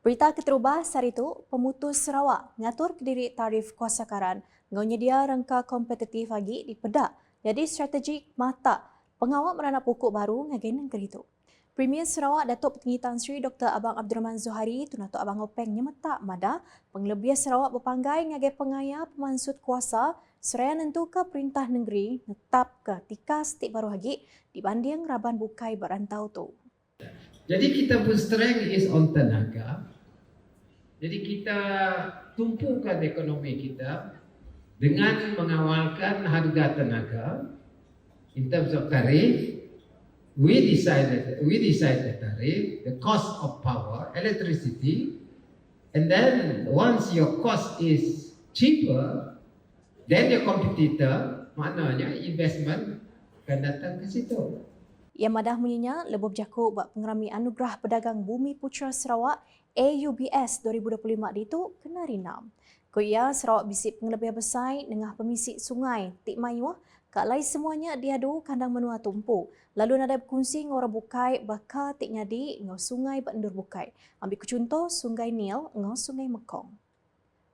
Berita keterubah hari itu, pemutus Sarawak ngatur kediri tarif kuasa karan ngau nyedia rangka kompetitif lagi di pedak jadi strategik mata pengawal meranak pokok baru ngagen negeri itu. Premier Sarawak Datuk Petinggi Tan Sri Dr. Abang Abdul Rahman Zuhari tu Datuk Abang Openg nyemetak mada penglebih Sarawak berpanggai ngagai pengaya pemansut kuasa seraya nentu ke perintah negeri netap ke tika stik baru lagi dibanding raban bukai berantau tu. Jadi kita pun strength is on tenaga. Jadi kita tumpukan ekonomi kita dengan mengawalkan harga tenaga in terms of tarif we decided we decide the tarif the cost of power electricity. And then once your cost is cheaper then your competitor maknanya investment akan datang ke situ Ia madah bunyinya lebih berjakuk buat pengerami Anugerah Pedagang Bumi Putra Sarawak AUBS 2025 itu kena rinam. Kuya Sarawak bisik pengelebih besar dengan pemisik sungai Tik Mayuah Kak lai semuanya diadu kandang menua tumpu. Lalu nada berkongsi ngora bukai baka tik nyadi ngau sungai bendur bukai. Ambil contoh sungai Nil ngau sungai Mekong.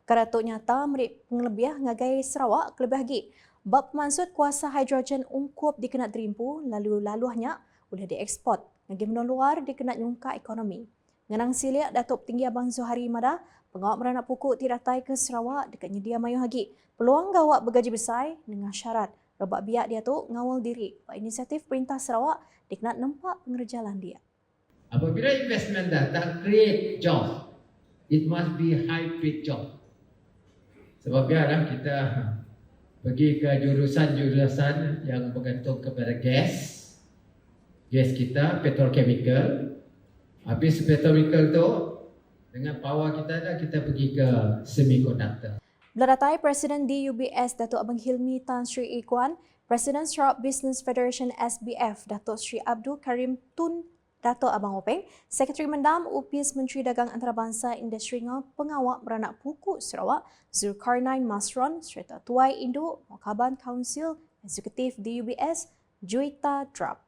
Karatuk nyata merik pengelebih ngagai Sarawak kelebih lagi. Bab maksud kuasa hidrogen ungkup dikenat terimpu lalu laluhnya boleh dieksport. Ngagi menua luar dikenat nyungka ekonomi. Ngenang siliak Datuk Tinggi Abang Zuhari Mada, pengawak meranak pokok tidak tai ke Sarawak dekat nyedia mayu lagi. Peluang gawak bergaji besar dengan syarat rebak biak dia tu ngawal diri. Buat inisiatif Perintah Sarawak dikenat nampak pengerjalan dia. Apabila investment datang, create job. It must be high paid job. Sebab biarlah kita pergi ke jurusan-jurusan yang bergantung kepada gas. Gas kita, petrochemical. Habis petrochemical tu, dengan power kita dah, kita pergi ke semiconductor. Beladatai Presiden DUBS Datuk Abang Hilmi Tan Sri Ikuan, Presiden Sarawak Business Federation SBF Datuk Sri Abdul Karim Tun Datuk Abang Openg, Sekretari Mendam UPIS Menteri Dagang Antarabangsa Industri Ngau Pengawak Beranak Pukuk Sarawak Zulkarnain Masron serta Tuai Indo Mukaban Council Eksekutif DUBS Juita Drap.